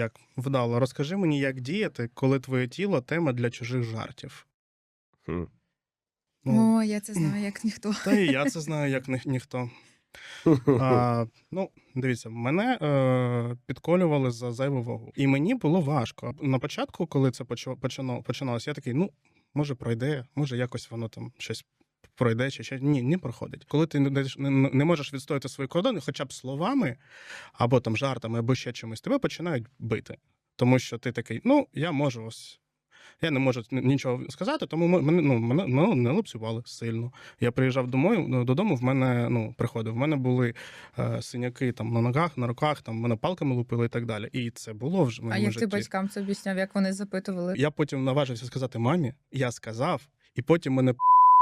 як вдало, розкажи мені, як діяти, коли твоє тіло тема для чужих жартів. Хм. Ну, О, я це знаю, як ніхто. Та і я це знаю, як ні, ніхто. А, ну, дивіться, мене е, підколювали за зайву вагу. І мені було важко. На початку, коли це почало, починалося, я такий, ну, може, пройде, може, якось воно там щось пройде, чи ще ні, не проходить. Коли ти не, можеш відстояти свої кордони, хоча б словами, або там жартами, або ще чимось, тебе починають бити. Тому що ти такий, ну, я можу ось. Я не можу нічого сказати, тому мене, ну, мене, мене не лупцювали сильно. Я приїжджав домой, ну, додому, в мене ну, приходив. В мене були е, синяки там на ногах, на руках, там мене палками лупили і так далі. І це було вже в А як житті. ти батькам це об'ясняв, як вони запитували? Я потім наважився сказати мамі, я сказав, і потім мене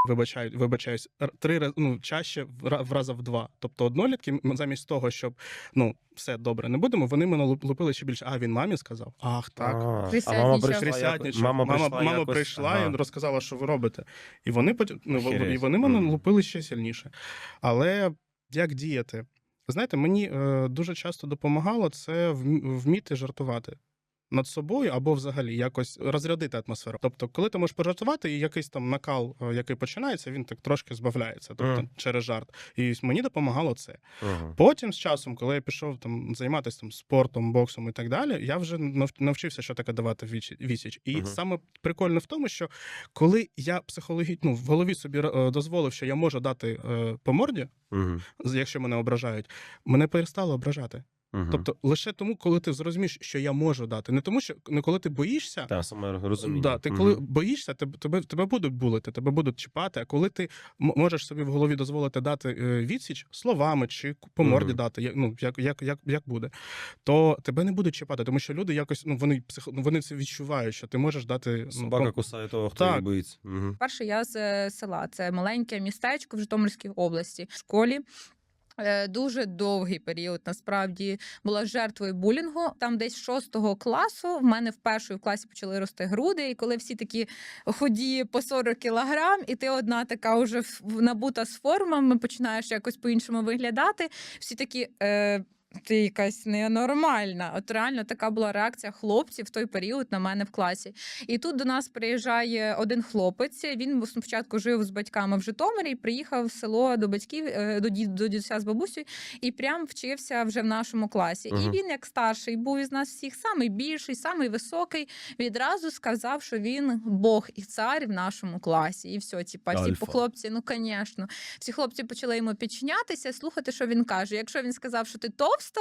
вибачають, вибачаюсь, три рази ну, чаще в раза в два. Тобто однолітки, замість того, щоб ну все добре, не будемо, вони мене лупили ще більше. А він мамі сказав. Ах, так. А, а мама прийшла, мама мама, мама прийшла ага. і розказала, що ви робите. І вони потім ну, і вони мене лупили ще сильніше. Але як діяти? Знаєте, мені е, дуже часто допомагало це вміти жартувати. Над собою або взагалі якось розрядити атмосферу. Тобто, коли ти можеш пожартувати, і якийсь там накал, е, який починається, він так трошки збавляється, тобто Мгм. через жарт. І мені допомагало це. Ага. Потім з часом, коли я пішов там займатися там спортом, боксом і так далі, я вже навчився, що таке давати відсіч. І Мгм. саме прикольно в тому, що коли я психологічно ну, в голові собі е, дозволив, що я можу дати е, по морді, з- якщо мене ображають, мене перестало ображати. Мгм. Тобто лише тому, коли ти зрозумієш, що я можу дати, не тому, що не коли ти боїшся. Та, саме розуміння. Да, ти коли боїшся, тебе, тебе, тебе будуть булити, тебе будуть чіпати. А коли ти можеш собі в голові дозволити дати е, відсіч словами чи по морді Мгм. дати, як, ну, як, як, як, як буде, то тебе не будуть чіпати, тому що люди якось ну, вони, психо, ну, вони це відчувають, що ти можеш дати. Ну, Собака по- кусає того, хто Так. боїться. Мгм. Перше, я з е, села. Це маленьке містечко в Житомирській області. В школі. Е, Дуже довгий період насправді була жертвою булінгу. Там десь шостого класу в мене в першому класі почали рости груди. І коли всі такі ході по 40 кілограм, і ти одна така вже набута з формами, починаєш якось по-іншому виглядати. Всі такі. Е, ти якась ненормальна. От реально така була реакція хлопців в той період на мене в класі. І тут до нас приїжджає один хлопець. Він спочатку жив з батьками в Житомирі і приїхав в село до батьків е, до дід до дідуся з бабусею, і прям вчився вже в нашому класі. Мгм. І він, як старший, був із нас всіх самий більший, самий високий. Відразу сказав, що він Бог і цар в нашому класі. І все, типа, всі по хлопці, ну звісно. Всі хлопці почали йому підчинятися, слухати, що він каже. Якщо він сказав, що ти товста,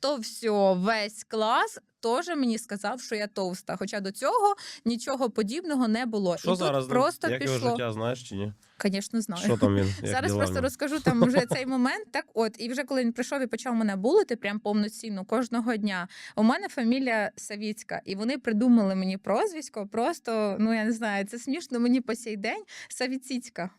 то все, весь клас теж мені сказав, що я товста. Хоча до цього нічого подібного не було. Що і зараз? тут просто Як пішло. його життя, знаєш чи ні? Звісно, знаю. Що там він? Як Зараз діла в просто нього? розкажу там вже цей момент. Так, от, і вже коли він прийшов і почав мене булити, прям повноцінно кожного дня. У мене фамілія Савіцька, і вони придумали мені прозвисько. Просто ну я не знаю, це смішно мені по сей день. Савіціцька.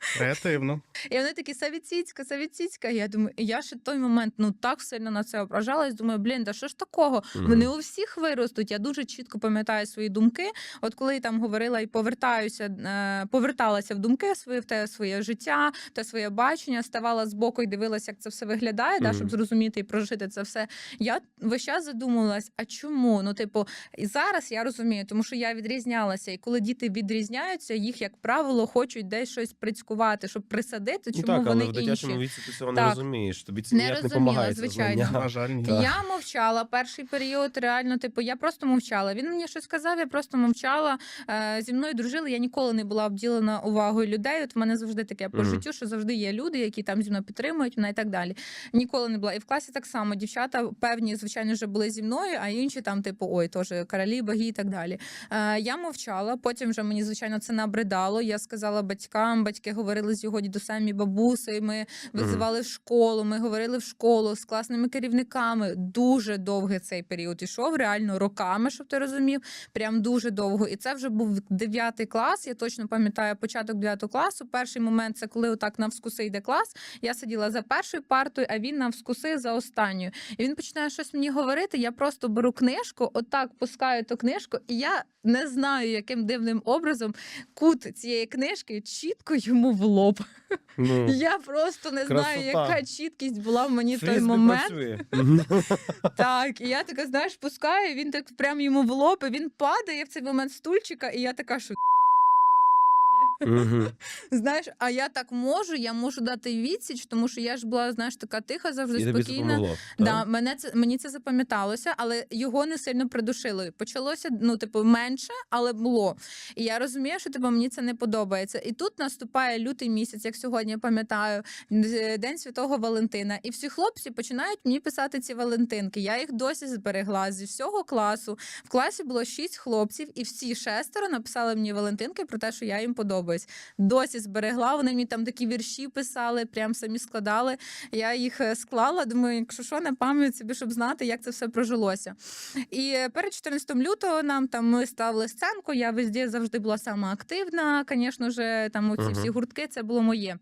Креативно. І вони такі Савіціцька, Савіціцька. Я думаю, я ще той момент ну так сильно на це ображалась. Думаю, блін, да що ж такого? Вони у всіх виростуть. Я дуже чітко пам'ятаю свої думки. От коли я там говорила і повертаюся, е, поверталася в думки свої в те своє життя, те своє бачення, ставала збоку і дивилася, як це все виглядає, да, щоб зрозуміти і прожити це все. Я весь час задумувалась, а чому? Ну, типу, і зараз я розумію, тому що я відрізнялася, і коли діти відрізняються, їх, як правило, хочуть десь щось прицькувати, щоб присадити, Ну так, вони але в дитячому інші. віці ти цього не розумієш. Тобі це Не ніяк не допомагає. звичайно. На жаль, ні. Я мовчала перший період. Реально, типу, я просто мовчала. Він мені щось сказав, я просто мовчала. Е, зі мною дружили. Я ніколи не була обділена увагою людей. От в мене завжди таке по Мгм. життю, що завжди є люди, які там зі мною підтримують мене і так далі. Ніколи не була. І в класі так само дівчата певні, звичайно, вже були зі мною, а інші там, типу, ой, теж королі, боги і так далі. Е, я мовчала. Потім вже мені, звичайно, це набридало. Я сказала батькам, батьки говорили з його дідусем і бабусею. Ми визивали в школу. Ми говорили в школу з класними керівниками. Дуже довгий цей період ішов, реально роками, щоб ти розумів. Прям дуже довго. І це вже був 9 клас. Я точно пам'ятаю початок 9 класу. Перший момент це коли отак навскуси йде клас. Я сиділа за першою партою, а він навскуси за останньою. І він починає щось мені говорити. Я просто беру книжку, отак пускаю ту книжку, і я не знаю, яким дивним образом кут цієї книжки чітко йому йому в лоб. Ну, Я просто не знаю, Красота. яка чіткість була в мені в той момент. Так, і я така, знаєш, пускаю, він так прям йому в лоб, і він падає в цей момент стульчика, і я така, що Знаєш, а я так можу, я можу дати відсіч, тому що я ж була, знаєш, така тиха, завжди І тобі це спокійна. Да, мене це мені це запам'яталося, але його не сильно придушило. Почалося ну, типу, менше, але було. І я розумію, що типу, мені це не подобається. І тут наступає лютий місяць, як сьогодні я пам'ятаю, День Святого Валентина. І всі хлопці починають мені писати ці Валентинки. Я їх досі зберегла зі всього класу. В класі було шість хлопців, і всі шестеро написали мені Валентинки про те, що я їм подобаюсь. Досі зберегла. Вони мені там такі вірші писали, прям самі складали. Я їх е, склала. Думаю, якщо що, на пам'ять собі, щоб знати, як це все прожилося. І перед 14 лютого нам там ми ставили сценку. Я везде завжди була сама активна. Звісно ж, там оці Мгм. всі гуртки, це було моє.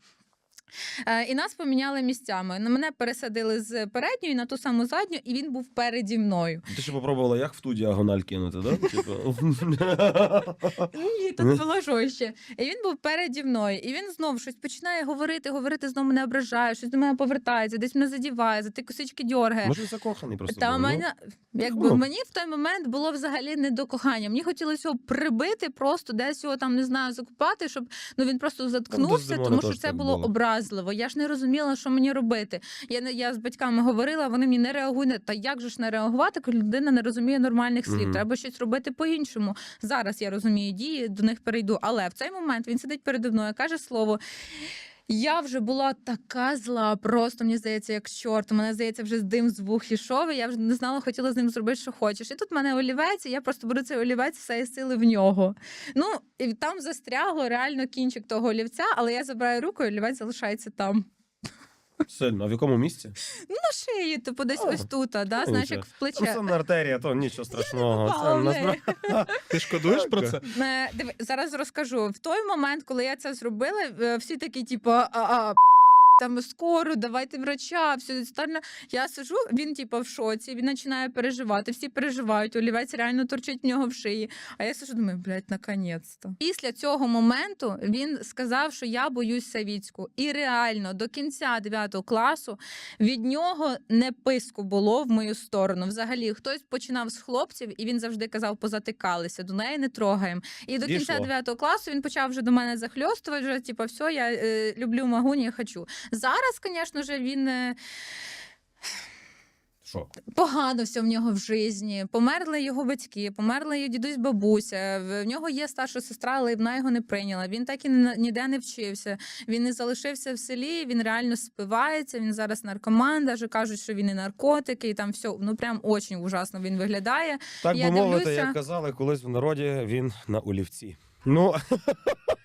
Е, І нас поміняли місцями. На мене пересадили з передньої на ту саму задню, і він був переді мною. Ти ще попробувала, як в ту діагональ кинути, так? Типу. Ні, тут було жорстче. І він був переді мною. І він знов щось починає говорити, говорити, знову мене ображає, щось до мене повертається, десь мене задіває, за ті косички дьоргає. Може, закоханий просто. Та ну? мене, якби Ну. мені в той момент було взагалі не до кохання. Мені хотілося його прибити, просто десь його там не знаю, закупати, щоб ну він просто заткнувся, тому що це було було. Образливо. Я ж не розуміла, що мені робити. Я не я з батьками говорила, вони мені не реагують. Та як же ж не реагувати, коли людина не розуміє нормальних слів? Мгм. Треба щось робити по-іншому. Зараз я розумію дії, до них перейду. Але в цей момент він сидить переді мною, каже слово. Я вже була така зла, просто мені здається, як чорт. Мене здається, вже дим з вух ішов, і я вже не знала, хотіла з ним зробити, що хочеш. І тут в мене олівець, і я просто беру цей олівець все сили в нього. Ну і там застрягло реально кінчик того олівця, але я забираю руку, і олівець залишається там. Сильно. А в якому місці? Ну, на шиї, типу, десь А, ось тут, а, да? знаєш, як в плече. Це сонна артерія, то нічого страшного. попала Це в неї. насправді. Ти шкодуєш про це? Е, диви, зараз розкажу. В той момент, коли я це зробила, е, всі такі, типу, а, а, там скоро, давайте врача, все остальне. Я сижу, він типу, в шоці, він починає переживати. Всі переживають, олівець реально торчить в нього в шиї. А я сижу, думаю, блядь, наконець-то. Після цього моменту він сказав, що я боюсь Савіцьку. І реально до кінця 9 класу від нього не писку було в мою сторону. Взагалі, хтось починав з хлопців, і він завжди казав, позатикалися, до неї не трогаємо. І до кінця Дійшло. 9 класу він почав вже до мене захльостувати, вже типу, все, я е, люблю магуні, я хочу. Зараз, звісно ж, він. е, Що? Погано все в нього в житті. Померли його батьки, померли його дідусь, бабуся. В нього є старша сестра, але вона його не прийняла. Він так і ні- ніде не вчився. Він не залишився в селі. Він реально спивається. Він зараз наркоман. Даже кажуть, що він і наркотики, і там все ну прям очень ужасно він виглядає. Так Я би мовити, дивлюся. як казали колись в народі, він на олівці. Ну.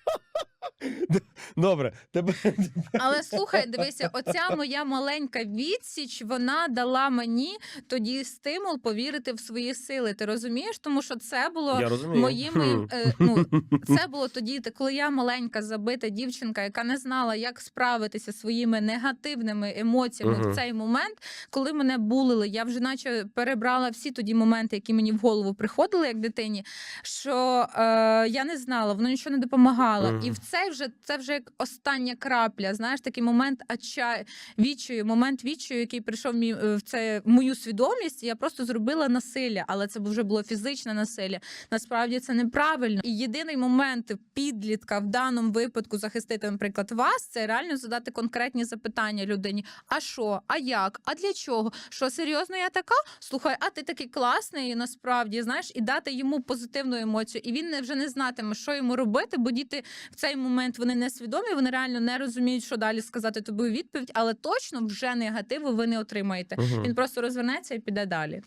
Добре, тебе Але слухай, дивися, оця моя маленька відсіч, вона дала мені тоді стимул повірити в свої сили. Ти розумієш? Тому що це було моїми е, ну це було тоді, коли я маленька забита дівчинка, яка не знала, як справитися своїми негативними емоціями Мгм. в цей момент, коли мене булили. Я вже наче перебрала всі тоді моменти, які мені в голову приходили як дитині. Що е, я не знала, воно нічого не допомагало. Мгм. І в цей вже це вже як остання крапля. Знаєш, такий момент ача відчаю, момент відчаю, який прийшов мій- е, в це мою свідомість. Я просто зробила насилля, але це вже було фізичне насилля. Насправді це неправильно. І єдиний момент підлітка в даному випадку захистити, наприклад, вас, це реально задати конкретні запитання людині: а що, а як, а для чого? Що серйозно я така? Слухай, а ти такий класний, насправді знаєш, і дати йому позитивну емоцію. І він вже не знатиме, що йому робити, бо діти в цей момент вони не свідомі, вони реально не розуміють, що далі сказати тобі відповідь, але точно вже негативу ви не отримаєте. Угу. Він просто розвернеться і піде далі.